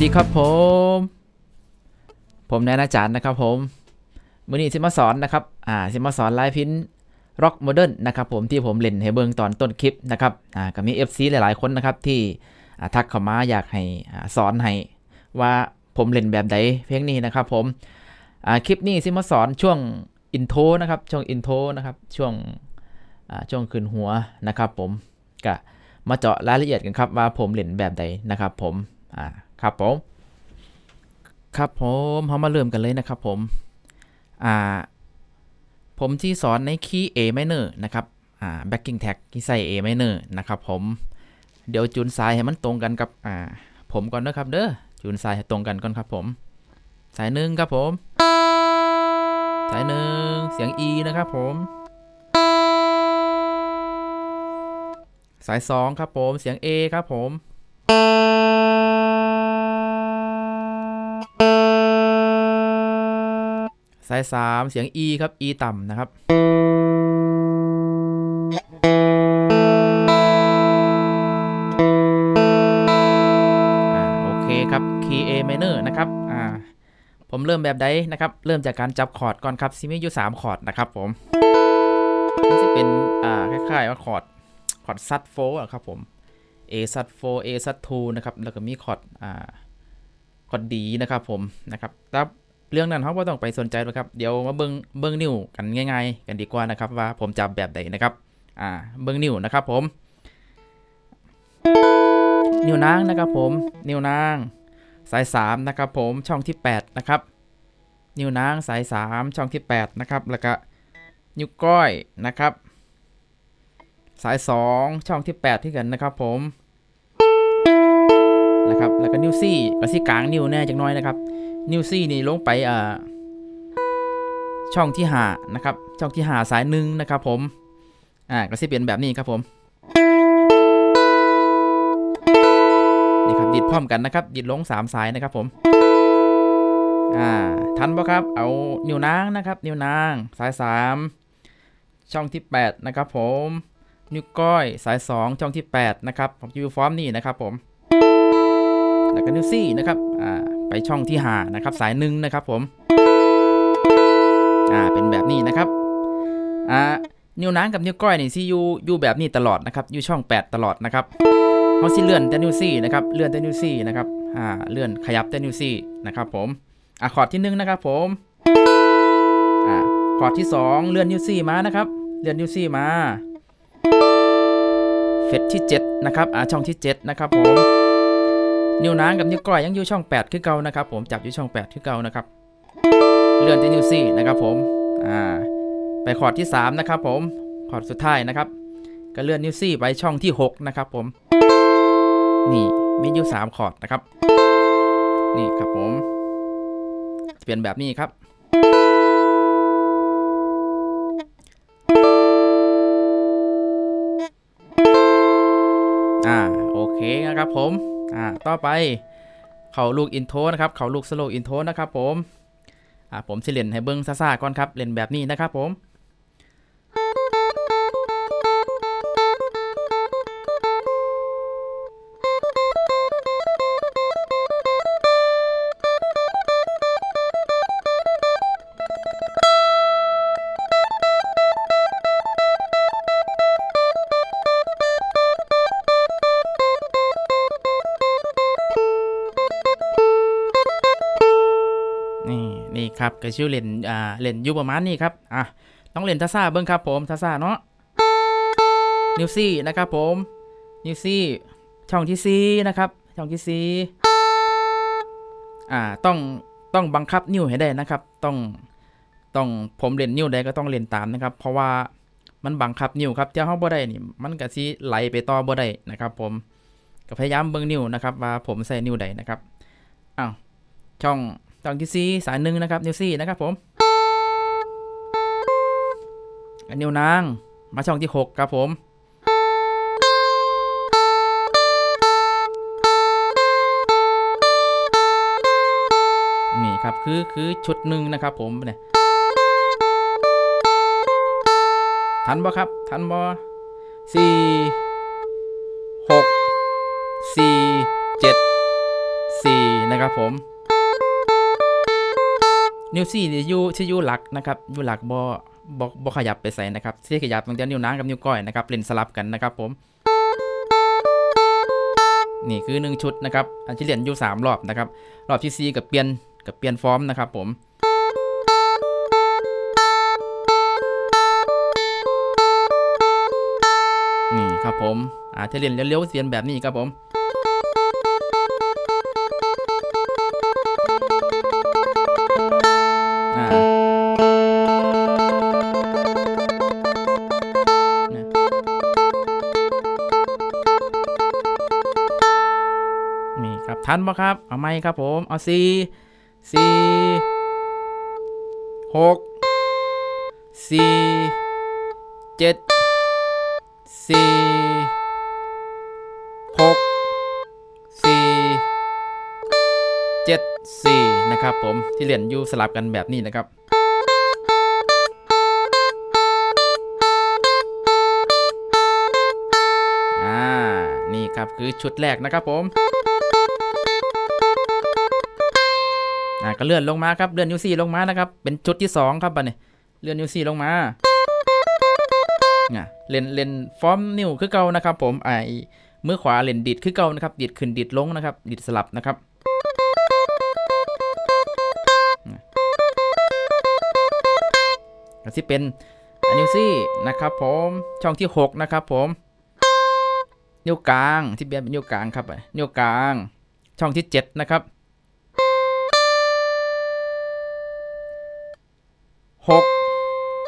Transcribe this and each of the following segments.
สวัสดีครับผม ผมแนนอาจารย์นะครับผมมือนี้สิมาสอนนะครับ อ่าสิมาสอนลายพินร็อกโมเดิร์นนะครับผมที่ผมเล่นให้เบิงตอนต้นคลิปนะครับ อ่าก็มี FC หลายๆคนนะครับที่อ่าทักเข้ามาอยากให้สอนให้ว่าผมเล่นแบบใดเพลงนี้นะครับผม อ่าคลิปนี้สิมาสอนช่วงอินโทรนะครับช่วงอินโทรนะครับช่วงอ่าช่วงขึ้นหัวนะครับผมก็มาเจาะรายละเอียดกันครับว่าผมเล่นแบบใดนะครับผมอ่า ครับผม ครับผมเรามาเริ่มกันเลยนะครับผม อ่า ผมที่สอนในคีย์ A minor นะครับ อ่า backing tag ที่ใส่ A minor นะครับผม เดี๋ยวจูนสายให้มันตรงกันกับ อ่า ผมก่อนนะครับเด้อ จูนสายให้ตรงกันก่อนครับผม สายหนึ่งครับผม สายหนึ่งเสียง E นะครับผม สายสองครับผม เสียง A ครับผม สายสามเสียง E ครับ E ต่ำนะครับ โอเคครับ key A minor นะครับ อ่า ผมเริ่มแบบใดนะครับ เริ่มจากการจับคอร์ดก่อนครับซิมีอยู่3คอร์ดนะครับผมมันจะเป็น อ่า คล้ายๆว่าคอร์ด คอร์ดซัดโฟอะครับผม A ซัดโฟ A ซัด2นะครับ แล้วก็มีคอร์ด อ่า คอร์ดดีนะครับผม นะครับแล้ว เรื่องนั้นเขาไม่ต้องไปสนใจหรอกครับ เดี๋ยวมาเบิ้งเบิ้งนิ้วกันง่าย ๆ กันดีกว่านะครับ ว่าผมจับแบบไหนนะครับ อ่า เบิ้งนิ้วนะครับผม นิ้วนางนะครับผม นิ้วนาง สาย3นะครับผม ช่องที่ 8 นะครับ นิ้วนางสาย 3 ช่องที่ 8 นะครับ แล้วก็นิ้วก้อยนะครับ สาย 2 ช่องที่ 8 ที่กันนะครับผม นะครับ แล้วก็นิ้วซี่ก็ซี่กลางนิ้วแน่จังน้อยนะครับ นิวซี่นี่ลงไปอ่าช่องที่หานะครับ ช่องที่หาสายหนึ่งนะครับผม อ่าก็จะเป็นแบบนี้ครับผม นี่ครับดิดพร้อมกันนะครับ ดิดลงสามสายนะครับผม อ่า ทันปะครับ เอานิ้วนางนะครับ นิ้วนางสายสามช่องที่แปดนะครับผม นิ้วก้อยสายสองช่องที่แปดนะครับผมยูฟอร์มนี่นะครับผม แล้วก็นิ้วซี่นะครับ อ่า ไปช่องที่หานะครับสายหนึ่งนะครับผมอ่าเป็นแบบนี้นะครับอ่านิ้วนางกับนิ้วก้อยนี่ซีอยู่อยู่แบบนี้ตลอดนะครับอยู่ช่อง 8 ตลอดนะครับเขาสิเลื่อนแต่นิ้วซี่นะครับเลื่อนแต่นิ้วซี่นะครับอ่าเลื่อนขยับแต่นิ้วซี่นะครับผมอ่าคอร์ดที่หนึ่งนะครับผมอ่าคอร์ดที่สองเลื่อนนิ้วซี่มานะครับเลื่อนนิ้วซี่มาเฟสที่เจ็ดนะครับอ่าช่องที่เจ็ดนะครับผม นิ้วนางกับนิ้วก้อยยังอยู่ช่อง 8 คือเก่านะครับ ผมจับอยู่ช่อง 8 คือเก่านะครับ เลื่อนที่นิ้วซี่นะครับผมอ่าไปคอร์ดที่ 3 นะครับ ผมคอร์ดสุดท้ายนะครับ ก็เลื่อนนิ้วซี่ไปช่องที่ 6 นะครับ ผม นี่มีอยู่3คอร์ดนะครับ นี่ครับผมจะเป็นแบบนี้ครับอ่าโอเคนะครับผม อ่าต่อไปเขาลูกอินโทนะครับเขาลูกสโลอินโทนะครับผมอ่าผมสิเล่นให้เบิ้งซ่าๆก่อนครับเล่นแบบนี้นะครับผม ครับก็ชื่อเล่นอ่าเล่นอยู่ประมาณนี้ครับอะต้องเล่นท่าซ่าเบิ้งครับผมท่าซ่าเนาะนิวซี่นะครับผมนิวซี่ช่องที่ซีนะครับช่องที่ซีอ่าต้องต้องบังคับนิ้วให้ได้นะครับต้องต้องผมเล่นนิ้วใดก็ต้องเล่นตามนะครับ เพราะว่ามันบังคับนิ้วครับเจ้าเฮาบ่ได้นี่มันก็สิไหลไปต่อบ่ได้นะครับผมก็พยายามเบิ่งนิ้วนะครับว่าผมใส่นิ้วใดนะครับอ้าวช่อง ช่องที่ซีสายหนึ่งนะครับนิวซี่นะครับผมอันนิวนางมาช่องที่หกครับผม นี่ครับคือคือชุดหนึ่งนะครับผมเนี่ยทันบ่ครับ ทันบ่สี่หกสี่เจ็ดสี่นะครับผม นิ้วซี่นี่อยู่ที่อยู่หลักนะครับอยู่หลักบ่บ่บ่ขยับไปใส่นะครับที่ขยับตั้งแต่นิ้วนางกับนิ้วก้อยนะครับเล่นสลับกันนะครับผม นี่คือหนึ่งชุดนะครับอันที่เรียนอยู่สามรอบนะครับรอบที่สี่กับเปลี่ยนกับเปลี่ยนฟอร์มนะครับผมนี่ครับผมอ่าถ้าเรียนเร็วๆเสียนแบบนี้ครับผม ครับทันบ่ครับ เอาไหมครับผม เอาสี่สี่หกสี่เจ็ดสี่หกสี่เจ็ดสี่นะครับผมที่เรียนอยู่สลับกันแบบนี้นะครับอ่านี่ครับคือชุดแรกนะครับผม อ่าก็เลื่อนลงมาครับเลื่อนนิ้วซี่ลงมานะครับเป็นชุดที่สองครับบัดนี้เลื่อนนิ้วซี่ลงมาอ่าเล่นเล่นฟอร์มนิ้วคือเก่านะครับ ผมไอ้มือขวาเล่นดีดคือเก่านะครับดีดขึ้นดีดลงนะครับดีดสลับนะครับอ่าก็ที่เป็นนิ้วซี่นะครับผมช่องที่หกนะครับผม นิ้วกลางที่เบียนเป็นนิ้วกลางครับอะนิ้วกลาง ช่องที่เจ็ดนะครับ หก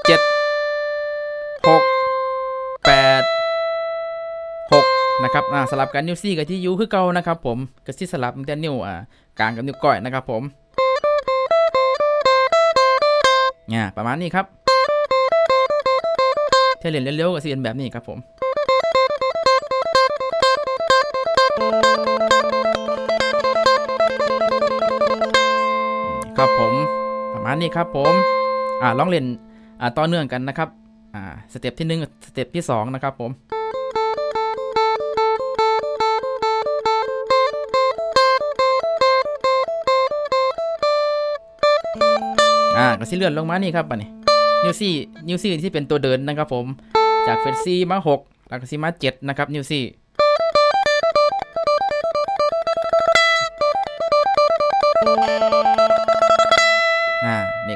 เจ็ดหกแปดหกนะครับอ่าสลับกันนิ้วซี่กับที่ยูคือเก่านะครับผมก็ที่สลับตั้งแต่นิ้วอ่ากลางกับนิ้วก้อยนะครับผมเนี่ยประมาณนี้ครับถ้าเรียนเร็วๆก็สิเป็นแบบนี้ครับผมครับผม ประมาณนี้ครับผม อ่าลองเล่นอ่าต่อเนื่องกันนะครับอ่าสเต็ปที่หนึ่งสเต็ปที่สองนะครับผมอ่าก็สิเลื่อนลงมานี่ครับบัดนี้นิวซี่นิวซี่ที่เป็นตัวเดินนะครับผมจากเฟสซี่มาหกแล้วก็ซีมาเจ็ดนะครับนิวซี่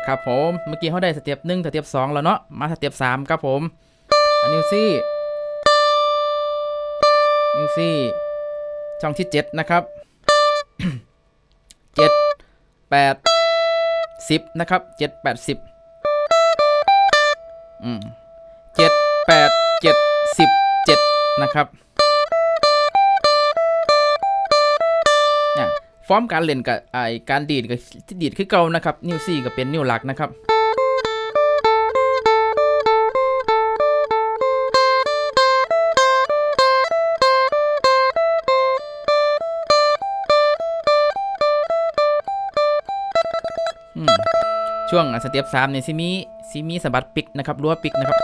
ครับผมเมื่อกี้เขาได้สเต็ปหนึ่งสเต็ปสองแล้วเนาะมาสเต็ปสามครับผมอันนิวซี่นิวซี่ช่องที่เจ็ดนะครับเจ็ดแปดสิบนะครับเจ็ดแปดสิบอืมเจ็ดแปดเจ็ดสิบเจ็ดนะครับ ฟอร์มการเล่นกับไอการดีดกับที่ดีดคือเก่านะครับ นิ้วซี่ก็เป็นนิ้วหลักนะครับช่วงสเต็ปสามเนี่ยซิมีซิมีสะบัดปิกนะครับรั้วปิกนะครับ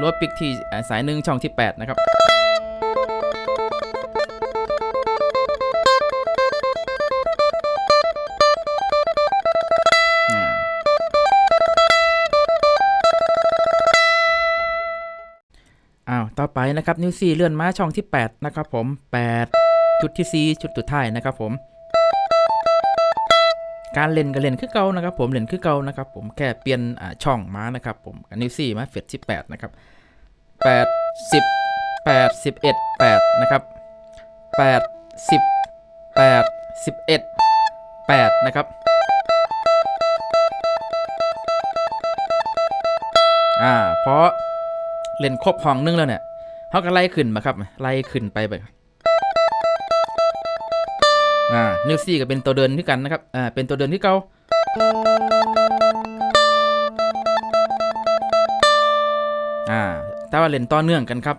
รั้วปิกที่สายหนึ่งช่องที่แปดนะครับ ไปนะครับ นิ้วซีเลื่อนมาช่องที่ 8 นะครับผม 8 จุดที่ 4 จุดสุดท้ายนะครับผม การเล่นก็เล่นคือเก่านะครับ ผมเล่นคือเก่านะครับ ผมแค่เปลี่ยนอ่าช่องมานะครับ ผมนิ้วซีมาเฟดที่8นะครับ8 10 8 11 8 นะครับ 8 10 8 11 8 นะครับ อ่า เพราะเล่นครบห้องนึงแล้วเนี่ย เขาก็ไล่ขึ้นมาครับ ไล่ขึ้นไปไปอ่านิวซี่ก็เป็นตัวเดินที่กันนะครับอ่าเป็นตัวเดินที่เก่าอ่าแต่ว่าเล่นต่อเนื่องกันครับ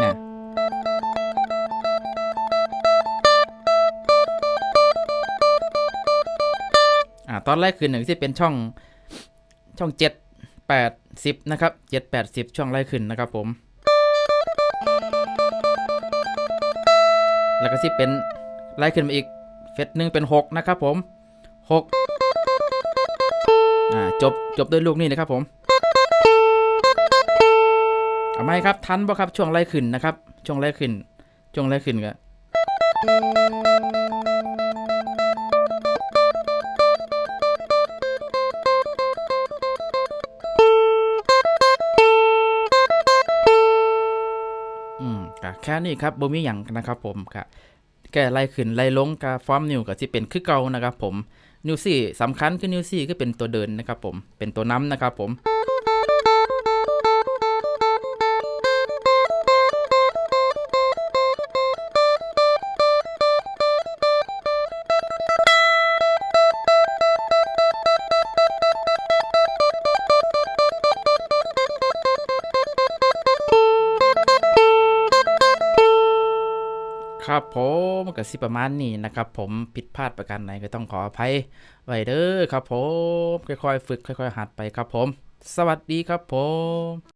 เนี่ยอ่าตอนแรกขึ้นหนึ่งที่เป็นช่องช่องเจ็ด แปดสิบนะครับเจ็ดแปดสิบช่องไล่ขึ้นนะครับผม แล้วก็สิเป็นไล่ขึ้นมาอีก เฟสหนึ่งเป็นหกนะครับผมหกอ่า จบ จบด้วยลูกนี้นะครับผม เอาไหมครับ ทันบ่ครับ ช่วงไล่ขึ้นนะครับ ช่วงไล่ขึ้น ช่วงไล่ขึ้นก็ อืมก็แค่นี้ครับบ่มีหยังนะครับผมก็แก้ไล่ขึ้นไล่ลงกับฟอร์มนิวก็สิเป็นคือเก่านะครับผมนิวซี่สำคัญคือนิวซี่ก็เป็นตัวเดินนะครับผมเป็นตัวน้ำนะครับผม ครับผมก็สิประมาณนี้นะครับผมผิดพลาดประการไหนก็ต้องขออภัยไว้เด้อครับผมค่อยๆฝึกค่อยๆหัดไปครับผม สวัสดีครับผม